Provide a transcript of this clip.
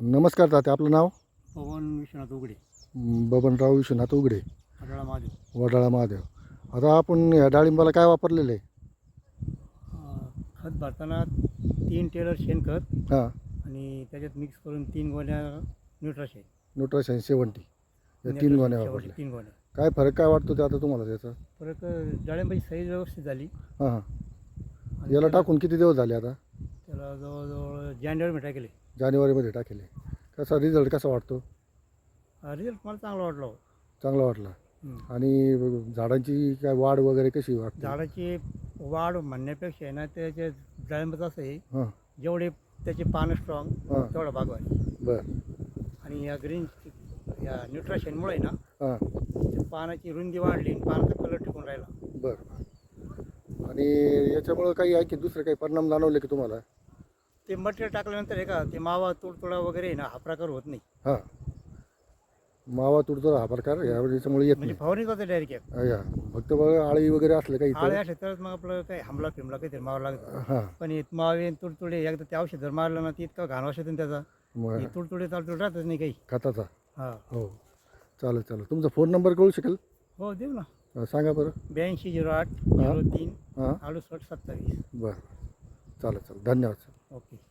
नमस्कार तात्या आपलं नाव? पवन विश्वनाथ उघडे. बबनराव विश्वनाथ उघडे. महादेव. वडाळा महादेव. आता आपण या डाळिंबाला काय वापरलेलं आहे? अं, खत भरताना तीन टेलर शेणखत हां. आणि त्याच्यात मिक्स करून तीन गोण्या न्यूट्राशेन न्यूट्रशन सेवन्टी या तीन गोण्या वापरल्या. तीन गोण्या. काय फरक काय वाटतो ते आता तुम्हाला त्याचा? परत अं, डाळिंबाची साईज व्यवस्थित झाली. हां हां. आणि याला टाकून किती दिवस झाले आता? जवळजवळ जानेवारी टाकले. जानेवारीमध्ये टाकेले. कसा रिझल्ट कसा वाटतो? रिझल्ट मला चांगला वाटला हो. चांगला वाटला. आणि झाडांची काय वाढ वगैरे कशी वाटते? झाडाची वाढ म्हणण्यापेक्षा आहे ना त्याचे डाळिंबाचं असं आहे हां. जेवढे त्याचे पानं स्ट्रॉंग हां. तेवढा बागवाय बरं. आणि या ग्रीन या न्यूट्रिशनमुळे ना हां. ते पानाची रुंदी वाढली आणि पानाचा कलर टिकून राहिला. बरं. आणि याच्यामुळं काही आहे की दुसरे काही परिणाम जाणवले की तुम्हाला? ते मटेरियल टाकल्यानंतर आहे का ते मावा तुडतुडा वगैरे ना हा प्रकार होत नाही. हां. मावा तुडतो हा प्रकार या याच्यामुळे येत म्हणजे नाही. फवारणी जाते डायरेक्ट हा, या. फक्त बघ आळी वगैरे असलं काही आळे असले तरच मग आपलं काही हमला फिमला काहीतरी मावा लागतं. हां. पण हे मावे तुडतुडे एकदा ते औषध जर मारलं ना ते इतका घाण औषध ना त्याचा. मग हे तुडतुडे ताडतुडे राहतच नाही काही. खताचा. हा. हो. चालेल चालेल. तुमचा फोन नंबर कळू शकेल? हो देऊ ना. अं, सांगा बरं. ब्याऐंशी झिरो आठ झिरो तीन हां. अडुसष्ट सत्तावीस. बरं. चालेल चालेल. धन्यवाद सर Oke. Okay.